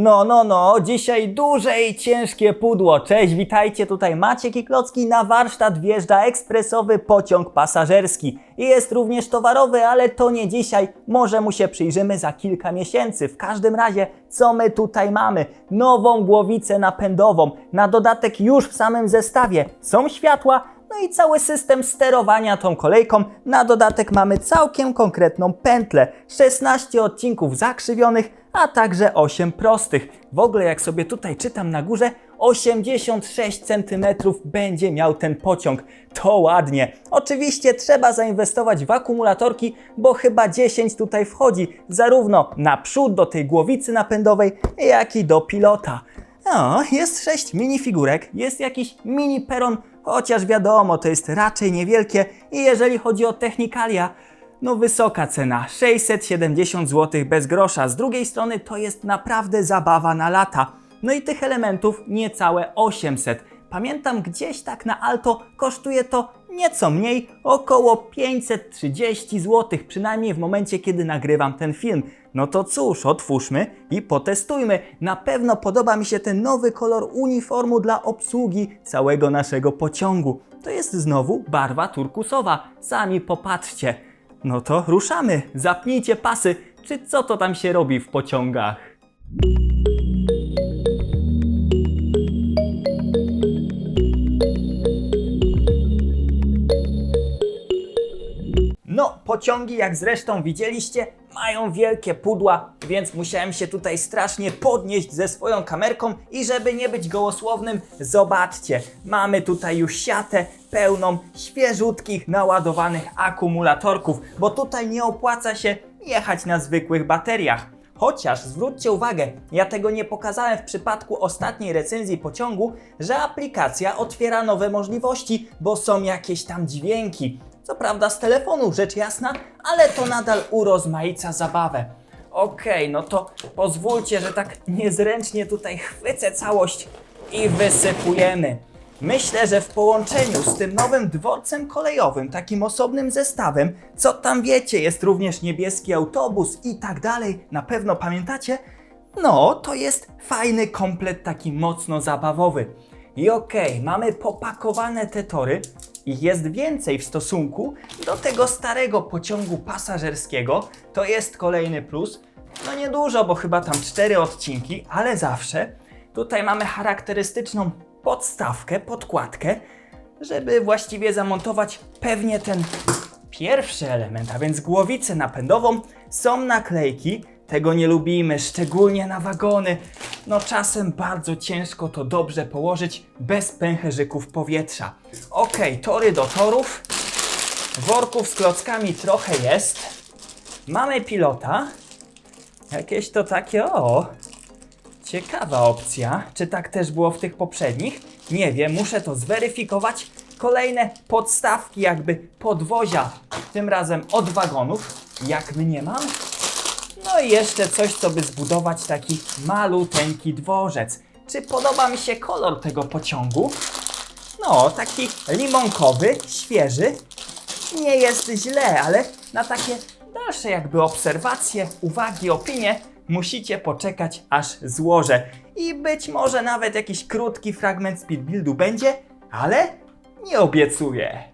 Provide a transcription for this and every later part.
No, no, no, dzisiaj duże i ciężkie pudło. Cześć, witajcie, tutaj Maciek i Klocki. Na warsztat wjeżdża ekspresowy pociąg pasażerski. Jest również towarowy, ale to nie dzisiaj. Może mu się przyjrzymy za kilka miesięcy. W każdym razie, co my tutaj mamy? Nową głowicę napędową. Na dodatek już w samym zestawie są światła, no i cały system sterowania tą kolejką. Na dodatek mamy całkiem konkretną pętlę. 16 odcinków zakrzywionych, a także 8 prostych. W ogóle jak sobie tutaj czytam na górze, 86 cm będzie miał ten pociąg. To ładnie. Oczywiście trzeba zainwestować w akumulatorki, bo chyba 10 tutaj wchodzi, zarówno naprzód do tej głowicy napędowej, jak i do pilota. No, jest 6 minifigurek, jest jakiś mini peron, chociaż wiadomo, to jest raczej niewielkie i jeżeli chodzi o technikalia, no wysoka cena, 670 zł bez grosza. Z drugiej strony to jest naprawdę zabawa na lata. No i tych elementów niecałe 800. Pamiętam gdzieś tak na Alto kosztuje to nieco mniej, około 530 zł, przynajmniej w momencie kiedy nagrywam ten film. No to cóż, otwórzmy i potestujmy. Na pewno podoba mi się ten nowy kolor uniformu dla obsługi całego naszego pociągu. To jest znowu barwa turkusowa. Sami popatrzcie. No to ruszamy. Zapnijcie pasy. Czy co to tam się robi w pociągach? No, pociągi, jak zresztą widzieliście, mają wielkie pudła, więc musiałem się tutaj strasznie podnieść ze swoją kamerką i żeby nie być gołosłownym, zobaczcie, mamy tutaj już siatę pełną świeżutkich, naładowanych akumulatorków, bo tutaj nie opłaca się jechać na zwykłych bateriach. Chociaż zwróćcie uwagę, ja tego nie pokazałem w przypadku ostatniej recenzji pociągu, że aplikacja otwiera nowe możliwości, bo są jakieś tam dźwięki. Co prawda z telefonu, rzecz jasna, ale to nadal urozmaica zabawę. Okej, no to pozwólcie, że tak niezręcznie tutaj chwycę całość i wysypujemy. Myślę, że w połączeniu z tym nowym dworcem kolejowym, takim osobnym zestawem, co tam wiecie, jest również niebieski autobus i tak dalej, na pewno pamiętacie? No, to jest fajny komplet taki mocno zabawowy. I okej, mamy popakowane te tory i jest więcej w stosunku do tego starego pociągu pasażerskiego. To jest kolejny plus. No niedużo, bo chyba tam cztery odcinki, ale zawsze. Tutaj mamy charakterystyczną podstawkę, podkładkę, żeby właściwie zamontować pewnie ten pierwszy element, a więc głowicę napędową. Są naklejki, tego nie lubimy, szczególnie na wagony. No czasem bardzo ciężko to dobrze położyć bez pęcherzyków powietrza. Ok, tory do torów. Worków z klockami trochę jest. Mamy pilota. Jakieś to takie, o, Ciekawa opcja. Czy tak też było w tych poprzednich? Nie wiem, muszę to zweryfikować. Kolejne podstawki jakby podwozia, tym razem od wagonów, jak mniemam. No i jeszcze coś, co by zbudować taki maluteńki dworzec. Czy podoba mi się kolor tego pociągu? No, taki limonkowy, świeży. Nie jest źle, ale na takie dalsze jakby obserwacje, uwagi, opinie musicie poczekać aż złożę. I być może nawet jakiś krótki fragment speed buildu będzie, ale nie obiecuję.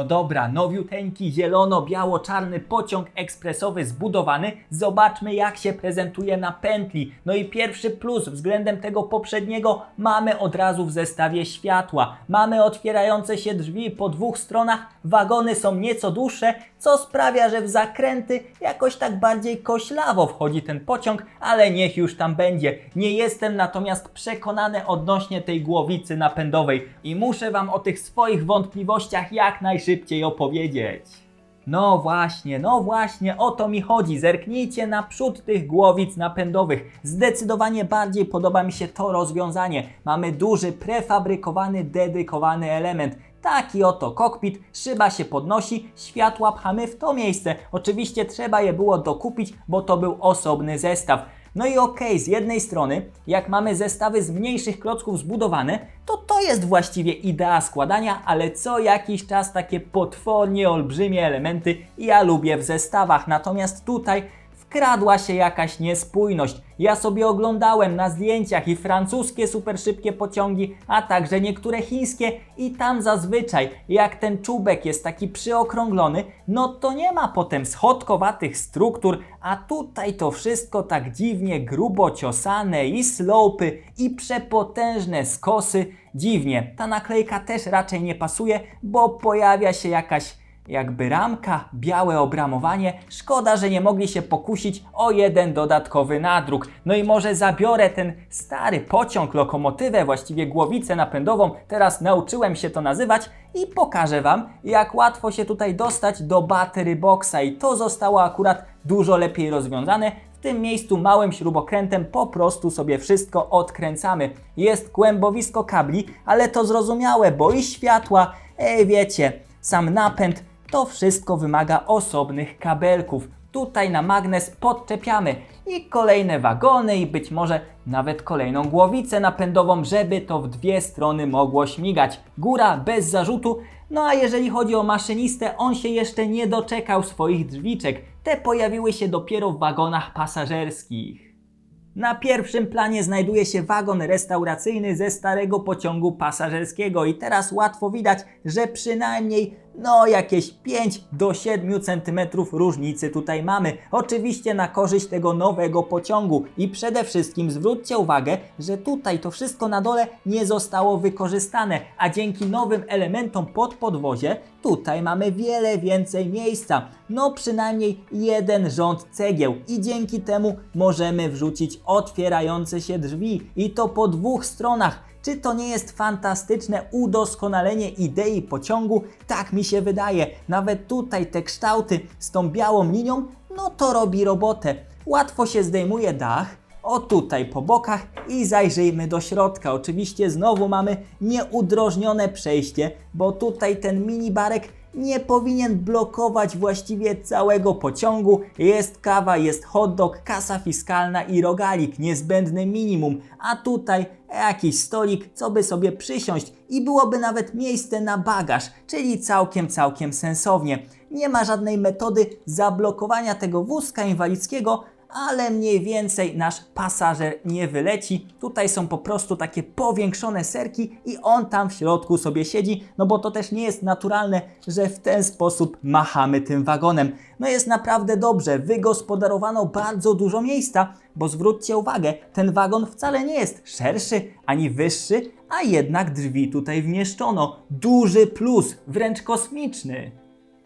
No dobra, nowiuteńki zielono-biało-czarny pociąg ekspresowy zbudowany. Zobaczmy jak się prezentuje na pętli. No i pierwszy plus względem tego poprzedniego mamy od razu w zestawie światła. Mamy otwierające się drzwi po dwóch stronach, wagony są nieco dłuższe, co sprawia, że w zakręty jakoś tak bardziej koślawo wchodzi ten pociąg, ale niech już tam będzie. Nie jestem natomiast przekonany odnośnie tej głowicy napędowej i muszę Wam o tych swoich wątpliwościach jak najszybciej opowiedzieć. No właśnie, no właśnie, o to mi chodzi. Zerknijcie na przód tych głowic napędowych. Zdecydowanie bardziej podoba mi się to rozwiązanie. Mamy duży, prefabrykowany, dedykowany element. Taki oto kokpit, szyba się podnosi, światła pchamy w to miejsce. Oczywiście trzeba je było dokupić, bo to był osobny zestaw. No i okej, z jednej strony, jak mamy zestawy z mniejszych klocków zbudowane, to to jest właściwie idea składania, ale co jakiś czas takie potwornie olbrzymie elementy ja lubię w zestawach. Natomiast tutaj wkradła się jakaś niespójność. Ja sobie oglądałem na zdjęciach i francuskie super szybkie pociągi, a także niektóre chińskie i tam zazwyczaj jak ten czubek jest taki przyokrąglony, no to nie ma potem schodkowatych struktur, a tutaj to wszystko tak dziwnie grubo ciosane i slopy i przepotężne skosy. Dziwnie, ta naklejka też raczej nie pasuje, bo pojawia się jakaś jakby ramka, białe obramowanie. Szkoda, że nie mogli się pokusić o jeden dodatkowy nadruk. No i może zabiorę ten stary pociąg, lokomotywę, właściwie głowicę napędową, teraz nauczyłem się to nazywać i pokażę Wam, jak łatwo się tutaj dostać do battery boxa i to zostało akurat dużo lepiej rozwiązane. W tym miejscu małym śrubokrętem po prostu sobie wszystko odkręcamy. Jest kłębowisko kabli, ale to zrozumiałe, bo i światła, ej wiecie, sam napęd, to wszystko wymaga osobnych kabelków. Tutaj na magnes podczepiamy i kolejne wagony i być może nawet kolejną głowicę napędową, żeby to w dwie strony mogło śmigać. Góra bez zarzutu, no a jeżeli chodzi o maszynistę, on się jeszcze nie doczekał swoich drzwiczek. Te pojawiły się dopiero w wagonach pasażerskich. Na pierwszym planie znajduje się wagon restauracyjny ze starego pociągu pasażerskiego i teraz łatwo widać, że przynajmniej no jakieś 5 do 7 cm różnicy tutaj mamy. Oczywiście na korzyść tego nowego pociągu i przede wszystkim zwróćcie uwagę, że tutaj to wszystko na dole nie zostało wykorzystane, a dzięki nowym elementom pod podwozie tutaj mamy wiele więcej miejsca. No przynajmniej jeden rząd cegieł i dzięki temu możemy wrzucić otwierające się drzwi i to po dwóch stronach. Czy to nie jest fantastyczne udoskonalenie idei pociągu? Tak mi się wydaje. Nawet tutaj te kształty z tą białą linią, no to robi robotę. Łatwo się zdejmuje dach, o tutaj po bokach i zajrzyjmy do środka. Oczywiście znowu mamy nieudrożnione przejście, bo tutaj ten mini barek nie powinien blokować właściwie całego pociągu. Jest kawa, jest hot dog, kasa fiskalna i rogalik, niezbędne minimum. A tutaj jakiś stolik, co by sobie przysiąść i byłoby nawet miejsce na bagaż, czyli całkiem, całkiem sensownie. Nie ma żadnej metody zablokowania tego wózka inwalidzkiego, ale mniej więcej nasz pasażer nie wyleci. Tutaj są po prostu takie powiększone serki i on tam w środku sobie siedzi, no bo to też nie jest naturalne, że w ten sposób machamy tym wagonem. No jest naprawdę dobrze, wygospodarowano bardzo dużo miejsca, bo zwróćcie uwagę, ten wagon wcale nie jest szerszy ani wyższy, a jednak drzwi tutaj wmieszczono. Duży plus, wręcz kosmiczny.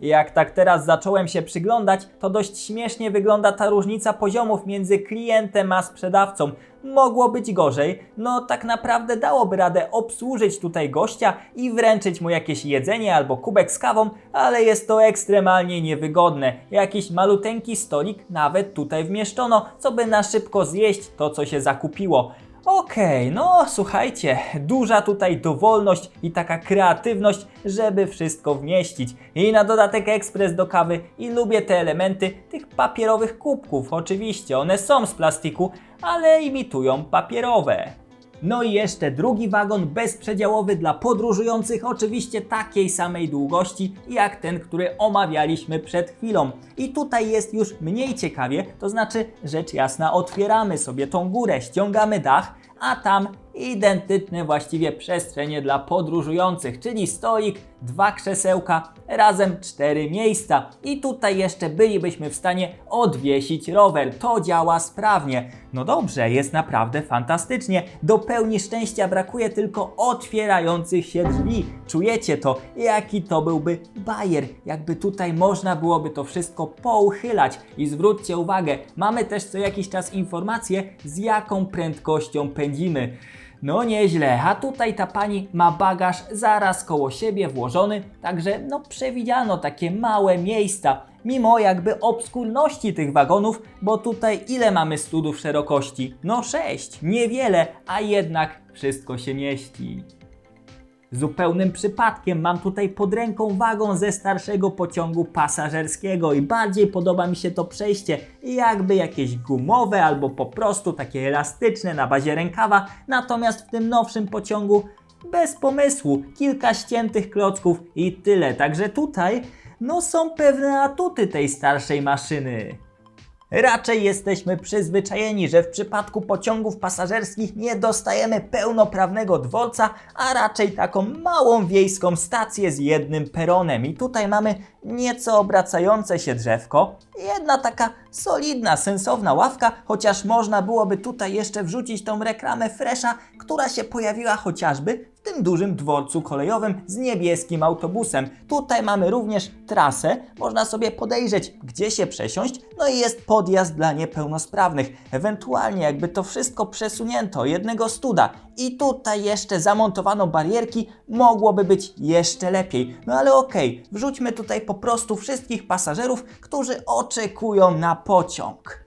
Jak tak teraz zacząłem się przyglądać, to dość śmiesznie wygląda ta różnica poziomów między klientem a sprzedawcą. Mogło być gorzej, no tak naprawdę dałoby radę obsłużyć tutaj gościa i wręczyć mu jakieś jedzenie albo kubek z kawą, ale jest to ekstremalnie niewygodne. Jakiś maluteńki stolik nawet tutaj wmieszczono, co by na szybko zjeść to, co się zakupiło. Okej, no słuchajcie, duża tutaj dowolność i taka kreatywność, żeby wszystko wmieścić. I na dodatek ekspres do kawy i lubię te elementy tych papierowych kubków. Oczywiście, one są z plastiku, ale imitują papierowe. No i jeszcze drugi wagon bezprzedziałowy dla podróżujących, oczywiście takiej samej długości jak ten, który omawialiśmy przed chwilą. I tutaj jest już mniej ciekawie, to znaczy rzecz jasna otwieramy sobie tą górę, ściągamy dach, a tam identyczne właściwie przestrzenie dla podróżujących, czyli stolik, dwa krzesełka, razem cztery miejsca. I tutaj jeszcze bylibyśmy w stanie odwiesić rower. To działa sprawnie. No dobrze, jest naprawdę fantastycznie. Do pełni szczęścia brakuje tylko otwierających się drzwi. Czujecie to? Jaki to byłby bajer, jakby tutaj można byłoby to wszystko pouchylać. I zwróćcie uwagę, mamy też co jakiś czas informacje, z jaką prędkością pędzimy. No nieźle, a tutaj ta pani ma bagaż zaraz koło siebie włożony, także no przewidziano takie małe miejsca, mimo jakby obskurności tych wagonów, bo tutaj ile mamy studów szerokości? No 6, niewiele, a jednak wszystko się mieści. Zupełnym przypadkiem mam tutaj pod ręką wagon ze starszego pociągu pasażerskiego i bardziej podoba mi się to przejście, jakby jakieś gumowe albo po prostu takie elastyczne na bazie rękawa, natomiast w tym nowszym pociągu bez pomysłu, kilka ściętych klocków i tyle, także tutaj no są pewne atuty tej starszej maszyny. Raczej jesteśmy przyzwyczajeni, że w przypadku pociągów pasażerskich nie dostajemy pełnoprawnego dworca, a raczej taką małą wiejską stację z jednym peronem. I tutaj mamy nieco obracające się drzewko, jedna taka solidna, sensowna ławka, chociaż można byłoby tutaj jeszcze wrzucić tą reklamę Fresha, która się pojawiła chociażby tym dużym dworcu kolejowym z niebieskim autobusem. Tutaj mamy również trasę, można sobie podejrzeć, gdzie się przesiąść, no i jest podjazd dla niepełnosprawnych. Ewentualnie jakby to wszystko przesunięto jednego studa i tutaj jeszcze zamontowano barierki, mogłoby być jeszcze lepiej. No ale okej, wrzućmy tutaj po prostu wszystkich pasażerów, którzy oczekują na pociąg.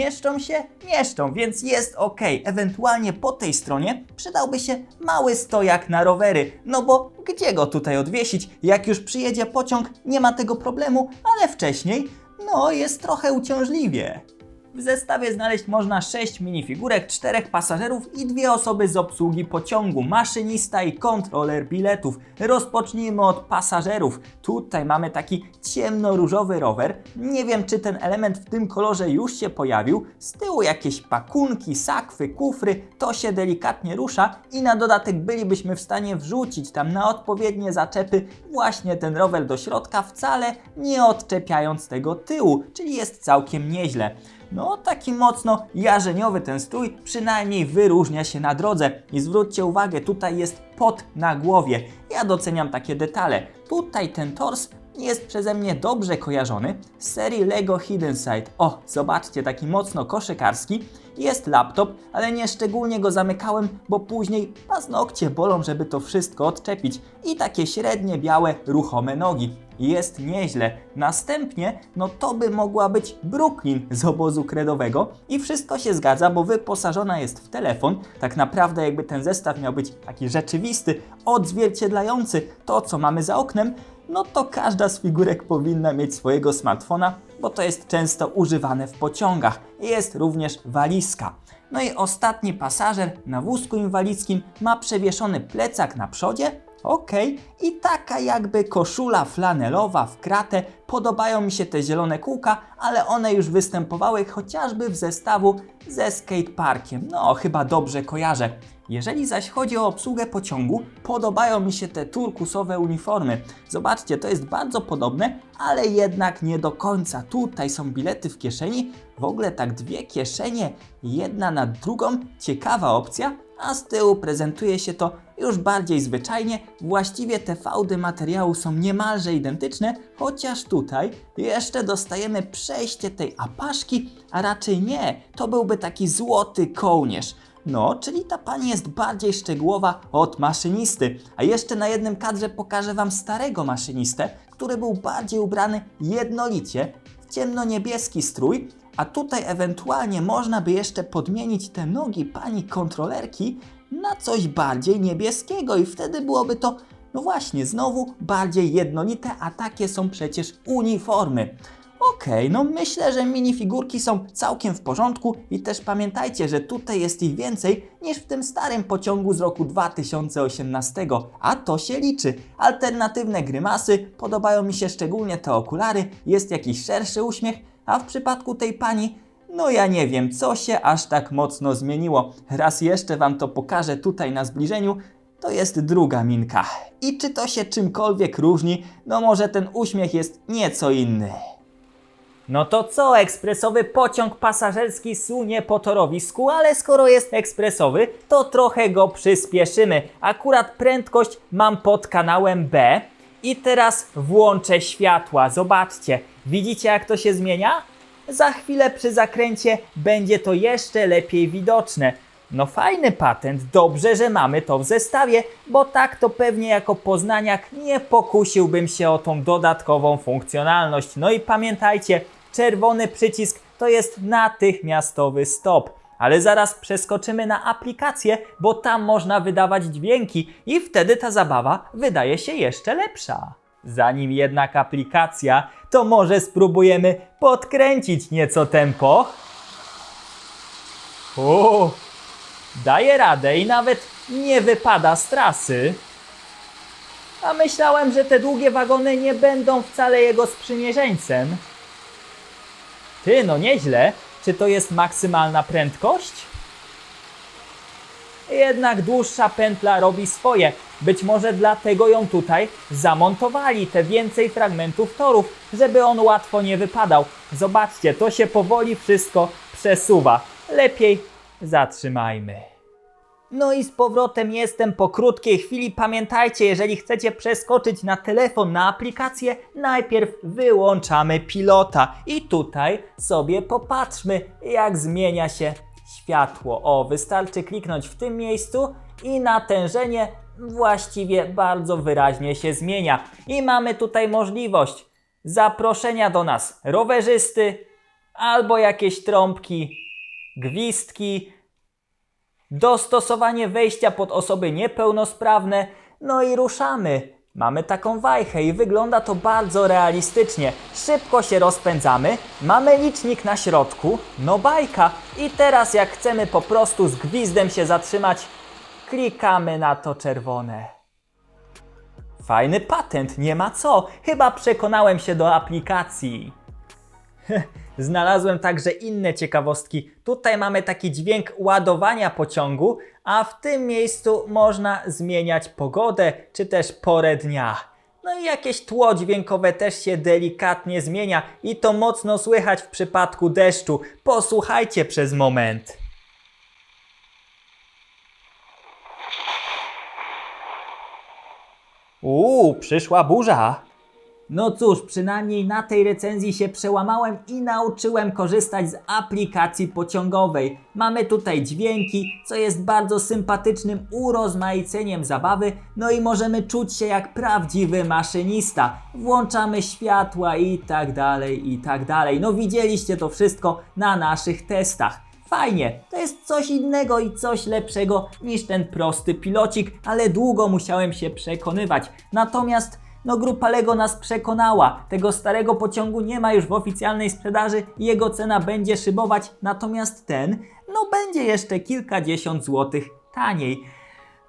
Mieszczą się? Mieszczą, więc jest ok. Ewentualnie po tej stronie przydałby się mały stojak na rowery. No bo gdzie go tutaj odwiesić? Jak już przyjedzie pociąg, nie ma tego problemu, ale wcześniej, no jest trochę uciążliwie. W zestawie znaleźć można 6 minifigurek, 4 pasażerów i dwie osoby z obsługi pociągu, maszynista i kontroler biletów. Rozpocznijmy od pasażerów. Tutaj mamy taki ciemnoróżowy rower. Nie wiem, czy ten element w tym kolorze już się pojawił. Z tyłu jakieś pakunki, sakwy, kufry, to się delikatnie rusza i na dodatek bylibyśmy w stanie wrzucić tam na odpowiednie zaczepy właśnie ten rower do środka, wcale nie odczepiając tego tyłu, czyli jest całkiem nieźle. No, taki mocno jarzeniowy ten strój przynajmniej wyróżnia się na drodze. I zwróćcie uwagę, tutaj jest pot na głowie. Ja doceniam takie detale. Tutaj ten tors jest przeze mnie dobrze kojarzony z serii LEGO Hidden Side. O, zobaczcie, taki mocno koszykarski. Jest laptop, ale nie szczególnie go zamykałem, bo później paznokcie bolą, żeby to wszystko odczepić. I takie średnie białe, ruchome nogi. Jest nieźle. Następnie, no to by mogła być Brooklyn z obozu kredowego i wszystko się zgadza, bo wyposażona jest w telefon. Tak naprawdę jakby ten zestaw miał być taki rzeczywisty, odzwierciedlający to, co mamy za oknem, no to każda z figurek powinna mieć swojego smartfona, bo to jest często używane w pociągach. Jest również walizka. No i ostatni pasażer na wózku inwalidzkim ma przewieszony plecak na przodzie. Okej, i taka jakby koszula flanelowa w kratę. Podobają mi się te zielone kółka, ale one już występowały chociażby w zestawu ze skateparkiem. No, chyba dobrze kojarzę. Jeżeli zaś chodzi o obsługę pociągu, podobają mi się te turkusowe uniformy. Zobaczcie, to jest bardzo podobne, ale jednak nie do końca. Tutaj są bilety w kieszeni, w ogóle tak dwie kieszenie, jedna na drugą, ciekawa opcja, a z tyłu prezentuje się to już bardziej zwyczajnie. Właściwie te fałdy materiału są niemalże identyczne, chociaż tutaj jeszcze dostajemy przejście tej apaszki, a raczej nie, to byłby taki złoty kołnierz. No, czyli ta pani jest bardziej szczegółowa od maszynisty. A jeszcze na jednym kadrze pokażę Wam starego maszynistę, który był bardziej ubrany jednolicie w ciemno-niebieski strój, a tutaj ewentualnie można by jeszcze podmienić te nogi pani kontrolerki na coś bardziej niebieskiego i wtedy byłoby to, no właśnie, znowu bardziej jednolite, a takie są przecież uniformy. Okej, no myślę, że minifigurki są całkiem w porządku i też pamiętajcie, że tutaj jest ich więcej niż w tym starym pociągu z roku 2018, a to się liczy. Alternatywne grymasy, podobają mi się szczególnie te okulary, jest jakiś szerszy uśmiech, a w przypadku tej pani No ja nie wiem, co się aż tak mocno zmieniło. Raz jeszcze wam to pokażę tutaj na zbliżeniu. To jest druga minka. I czy to się czymkolwiek różni? No może ten uśmiech jest nieco inny. No to co, ekspresowy pociąg pasażerski sunie po torowisku, ale skoro jest ekspresowy, to trochę go przyspieszymy. Akurat prędkość mam pod kanałem B. I teraz włączę światła. Zobaczcie, widzicie jak to się zmienia? Za chwilę przy zakręcie będzie to jeszcze lepiej widoczne. No fajny patent, dobrze, że mamy to w zestawie, bo tak to pewnie jako poznaniak nie pokusiłbym się o tą dodatkową funkcjonalność. No i pamiętajcie, czerwony przycisk to jest natychmiastowy stop. Ale zaraz przeskoczymy na aplikację, bo tam można wydawać dźwięki i wtedy ta zabawa wydaje się jeszcze lepsza. Zanim jednak aplikacja, to może spróbujemy podkręcić nieco tempo. O, daje radę i nawet nie wypada z trasy. A myślałem, że te długie wagony nie będą wcale jego sprzymierzeńcem. Ty, no nieźle. Czy to jest maksymalna prędkość? Jednak dłuższa pętla robi swoje. Być może dlatego ją tutaj zamontowali, te więcej fragmentów torów, żeby on łatwo nie wypadał. Zobaczcie, to się powoli wszystko przesuwa. Lepiej zatrzymajmy. No i z powrotem jestem po krótkiej chwili. Pamiętajcie, jeżeli chcecie przeskoczyć na telefon, na aplikację, najpierw wyłączamy pilota. I tutaj sobie popatrzmy, jak zmienia się światło. O, wystarczy kliknąć w tym miejscu i natężenie właściwie bardzo wyraźnie się zmienia. I mamy tutaj możliwość zaproszenia do nas rowerzysty albo jakieś trąbki, gwizdki, dostosowanie wejścia pod osoby niepełnosprawne, no i ruszamy. Mamy taką wajchę i wygląda to bardzo realistycznie. Szybko się rozpędzamy, mamy licznik na środku, no bajka. I teraz jak chcemy po prostu z gwizdem się zatrzymać, klikamy na to czerwone. Fajny patent, nie ma co. Chyba przekonałem się do aplikacji. Znalazłem także inne ciekawostki. Tutaj mamy taki dźwięk ładowania pociągu, a w tym miejscu można zmieniać pogodę czy też porę dnia. No i jakieś tło dźwiękowe też się delikatnie zmienia i to mocno słychać w przypadku deszczu. Posłuchajcie przez moment. Uuu, przyszła burza. No cóż, przynajmniej na tej recenzji się przełamałem i nauczyłem korzystać z aplikacji pociągowej. Mamy tutaj dźwięki, co jest bardzo sympatycznym urozmaiceniem zabawy, no i możemy czuć się jak prawdziwy maszynista. Włączamy światła i tak dalej, i tak dalej. No widzieliście to wszystko na naszych testach. Fajnie, to jest coś innego i coś lepszego niż ten prosty pilocik, ale długo musiałem się przekonywać. Natomiast no grupa Lego nas przekonała. Tego starego pociągu nie ma już w oficjalnej sprzedaży i jego cena będzie szybować, natomiast ten no będzie jeszcze kilkadziesiąt złotych taniej.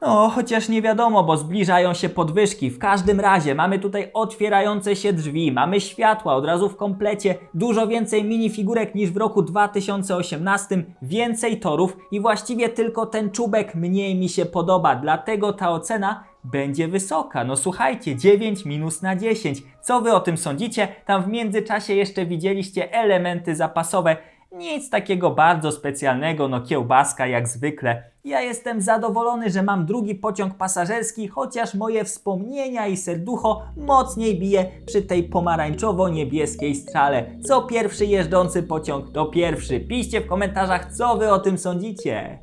No, chociaż nie wiadomo, bo zbliżają się podwyżki. W każdym razie mamy tutaj otwierające się drzwi, mamy światła od razu w komplecie, dużo więcej minifigurek niż w roku 2018, więcej torów i właściwie tylko ten czubek mniej mi się podoba, dlatego ta ocena będzie wysoka. No słuchajcie, 9 minus na 10. Co wy o tym sądzicie? Tam w międzyczasie jeszcze widzieliście elementy zapasowe. Nic takiego bardzo specjalnego, no kiełbaska jak zwykle. Ja jestem zadowolony, że mam drugi pociąg pasażerski, chociaż moje wspomnienia i serducho mocniej bije przy tej pomarańczowo-niebieskiej strzale. Co pierwszy jeżdżący pociąg to pierwszy. Piszcie w komentarzach, co wy o tym sądzicie.